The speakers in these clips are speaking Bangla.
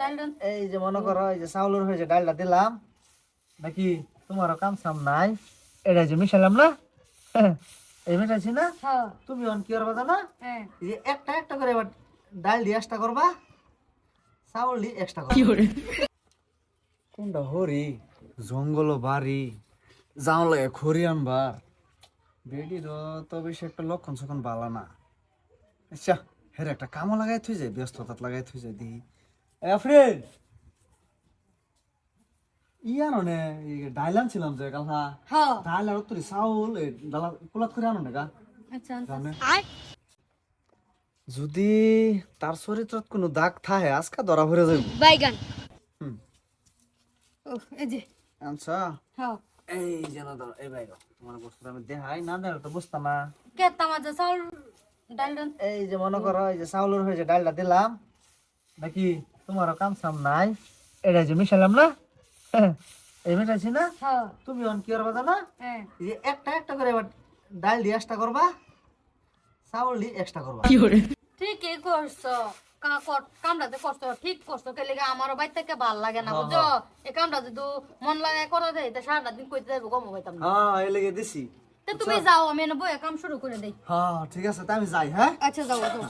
এই যে মনে করো এই যে চাউলের হয়েছে ডালটা দিলাম নাকি তোমারও কাম সাম নাই? এটা যে মিশালাম না? এই মিশাইছি না? হ্যাঁ। তুমি অন কি করবা জানা? হ্যাঁ। যে একটা একটা করে এবার ডাল দিয়ে এক্সট্রা করবা চাউল দিয়ে এক্সট্রা করবা। কোনটা হরি? জঙ্গল বাড়ি। যাও লাগে খড়ি আনবার বেডির তো বেশি একটা লক্ষণ সক্ষণ বালা না। আচ্ছা হের একটা কামও লাগাই থুই যায় ব্যস্ততা লাগাই থুই যায় দিহি ইয়া ডাইল আনছিলাম যে কালহা। হ্যাঁ। ডাইল আর তোর চাউল এই ডালা কুলাত করে আনো না আচ্ছা যদি তার চরিত্রত কোনো দাগ থাকে আজকা ধরা ভরে যাইব। বাইগান। হুম। ও এই যে। আচ্ছা হ্যাঁ। এই যেন ধর এই ভাই তোমার বস্তু আমি দেখাই। না দেখ তো বুঝতাম না। কে চাউল ডাল? এই যে মনে করো এই যে চাউলের হয়েছে ডালটা দিলাম নাকি? তোমারও কাম সাম নাই। এটা যে মিশালাম না? এই মিশাইছি না? হ্যাঁ। তুমি অন কি করবা জানা? হ্যাঁ। যে একটা একটা করে এবার ডাল দিয়ে এক্সট্রা করবা চাউল দিয়ে এক্সট্রা করবা। ঠিকই করছ। কা কর কামড়াতে করছ ঠিক করছ কে লেগে আমারও বাইর থেকে ভালো লাগে না বুঝছ? এই কামটা যদি মন লাগে করে দেয় তা সারাটা দিন কইতে যাব গম পাইতাম না। হ্যাঁ এই লেগে দিছি। তা তুমি যাও আমি বইয়ে কাম শুরু করে দেই। হ্যাঁ ঠিক আছে তা আমি যাই হ্যাঁ? আচ্ছা যাও যাও।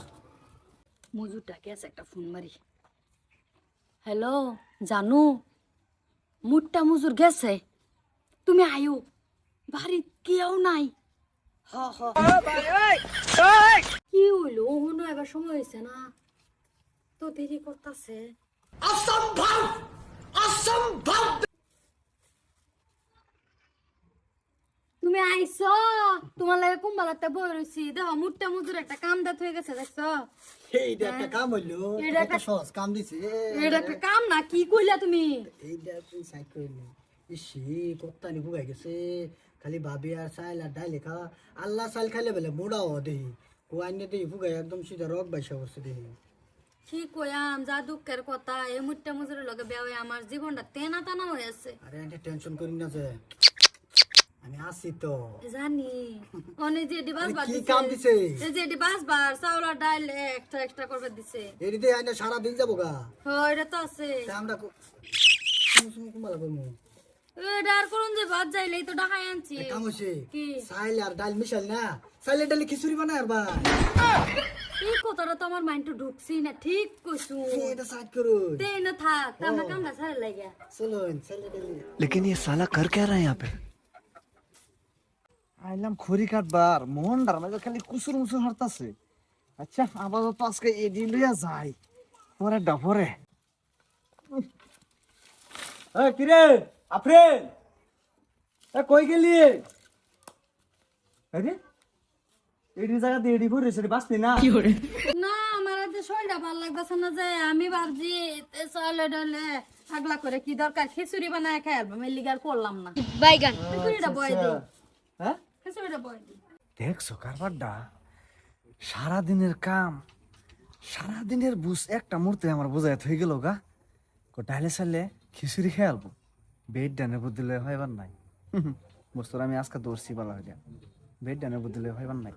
মজুরটাকে আছে? একটা ফোন মারি। হ্যালো জানু মুটটা মজুর গেছে। তুমি আয়ো ভারি কেউ নাই। হ হ। কি হইল? হনো এবার সময় হয়েছে না। তো দেরি করতেছে তুমি আইছো তোমার লাগে কুম্বালাতে বই রইছি দেখো মুটটা মজুর একটা কাম দাত হয়ে গেছে দেখছ? এইটা একটা কাম হইল। এটা একটা- সহজ কাম দিছে। এটা একটা কাম না কি কইলা তুমি? এইটা তুই সাইড করে নি ইসি কত্তানি বুগাই গেছে। খালি ভাবি আর চাইল আর ডাইলে খাওয়া আল্লাহ চাইল খাইলে বলে মোড়া হ দেহি কুয়াইনে দেহি বুগাই একদম সিধা রক বাইসা বসে দেহি কি কয়াম যা দুঃখের কথা এই মুটটা মজুরের লগে বিয়া হয়ে আমার জীবনটা তেনা টানা হয়ে আছে। আরে এনে টেনশন করি না যে। আমি আছি তো জানি অনেক যে ডিবাস বার কি দিছে কাম দিছে এই যে ডিবাস বার চাউল আর ডাল এক্সট্রা এক্সট্রা করবে দিছে এদিকে আইনে সারা দিন যাবো গা হয় এটা তো আছে তা আমরা কুমালা করবো এটা আর করুন যে ভাত যাইলেই তো ঢাকায় আনছি কাম হচ্ছে কি চাইল আর ডাল মিশাল না চাইলে ডালে খিচুড়ি বানায় আর ভাই এই কথাটা তো আমার মাইন্ডে ঢুকছি না ঠিক কইছু এটা সাইড করুন তেই না থাক তা আমরা কামটা ছাড়ে লাগে চলুন চাইলে ডালে लेकिन ये साला कर क्या रहा है यहाँ पे আইলাম খড়ি কাটবার মোহনটার মাঝে খালি কুসুর মুসুর হরতাছে আচ্ছা আপাতত আজকে এডি লইয়া যাই। পরে। ডফরে কিরে? আফরেন? এ কই গেলি? আরে এডি জায়গা দিয়ে এডি ভরে সেটি বাঁচলি না? না আমার আজ শরীরটা ভালো লাগতেছে না যে আমি ভাবছি এ চলে ডলে আগলা করে কি দরকার? খিচুড়ি বানায় খাই আমি লিগার করলাম না। বাইগান। খিচুড়িটা বয় দিই হ্যাঁ? দেখছ কারবারটা? সারাদিনের কাম, সারাদিনের বুঝ একটা মুহূর্তে আমার বোঝায় হয়ে গেল গা। ডাইলে সালে খিচুড়ি খেয়ে আলবো। বেড ডানের বদলে হয়বার নাই। বস্তুর আমি আজকে দৌড়ছি বলা হইয়া। বেড ডানের বদলে হয়বার নাই।